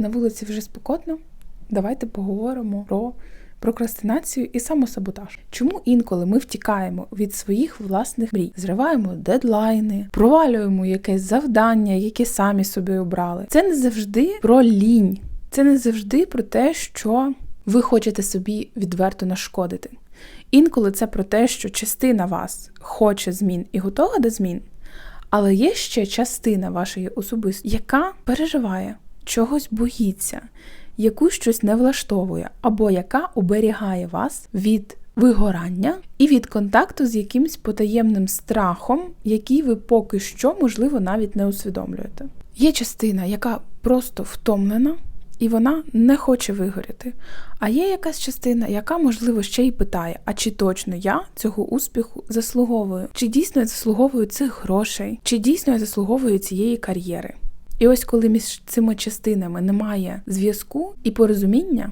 на вулиці вже спекотно. Давайте поговоримо про прокрастинацію і самосаботаж. Чому інколи ми втікаємо від своїх власних мрій, зриваємо дедлайни, провалюємо якесь завдання, яке самі собі обрали. Це не завжди про лінь, це не завжди про те, що ви хочете собі відверто нашкодити. Інколи це про те, що частина вас хоче змін і готова до змін, але є ще частина вашої особистості, яка переживає, чогось боїться, яку щось не влаштовує, або яка оберігає вас від вигорання і від контакту з якимсь потаємним страхом, який ви поки що, можливо, навіть не усвідомлюєте. Є частина, яка просто втомлена. І вона не хоче вигоріти. А є якась частина, яка, можливо, ще й питає: а чи точно я цього успіху заслуговую? Чи дійсно я заслуговую цих грошей? Чи дійсно я заслуговую цієї кар'єри? І ось коли між цими частинами немає зв'язку і порозуміння,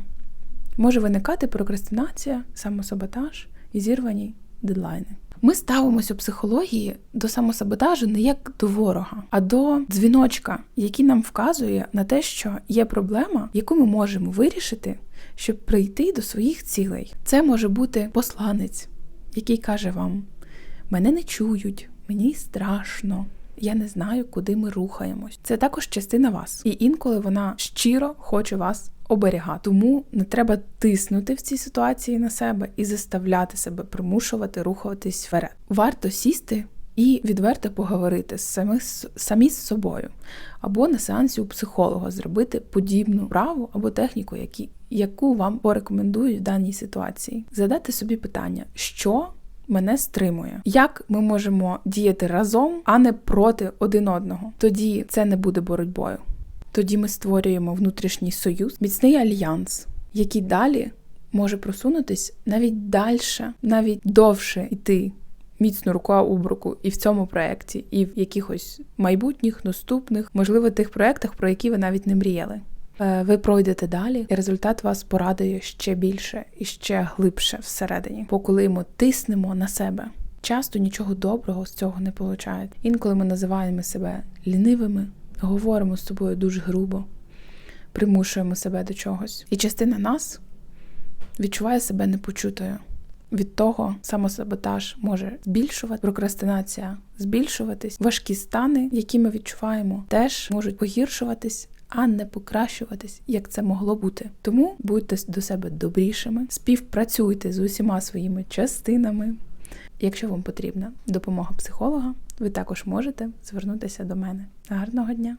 може виникати прокрастинація, самосаботаж і зірвані дедлайни. Ми ставимося у психології до самосаботажу не як до ворога, а до дзвіночка, який нам вказує на те, що є проблема, яку ми можемо вирішити, щоб прийти до своїх цілей. Це може бути посланець, який каже вам: мене не чують, мені страшно. Я не знаю, куди ми рухаємось. Це також частина вас, і інколи вона щиро хоче вас оберігати. Тому не треба тиснути в цій ситуації на себе і заставляти себе примушувати рухатись вперед. Варто сісти і відверто поговорити з самі, самі з собою, або на сеансі у психолога зробити подібну праву або техніку, які, яку вам порекомендують в даній ситуації. Задати собі питання, що мене стримує. Як ми можемо діяти разом, а не проти один одного? Тоді це не буде боротьбою. Тоді ми створюємо внутрішній союз, міцний альянс, який далі може просунутись навіть далі, навіть довше йти міцно рука об руку і в цьому проєкті, і в якихось майбутніх, наступних, можливо, тих проєктах, про які ви навіть не мріяли. Е, Ви пройдете далі, і результат вас порадує ще більше і ще глибше всередині. Бо коли ми тиснемо на себе, часто нічого доброго з цього не виходить. Інколи ми називаємо себе лінивими, говоримо з собою дуже грубо, примушуємо себе до чогось. І частина нас відчуває себе непочутою. Від того самосаботаж може збільшувати, прокрастинація збільшуватись, важкі стани, які ми відчуваємо, теж можуть погіршуватись, а не покращуватись, як це могло бути. Тому будьте до себе добрішими, співпрацюйте з усіма своїми частинами. Якщо вам потрібна допомога психолога, ви також можете звернутися до мене. Гарного дня!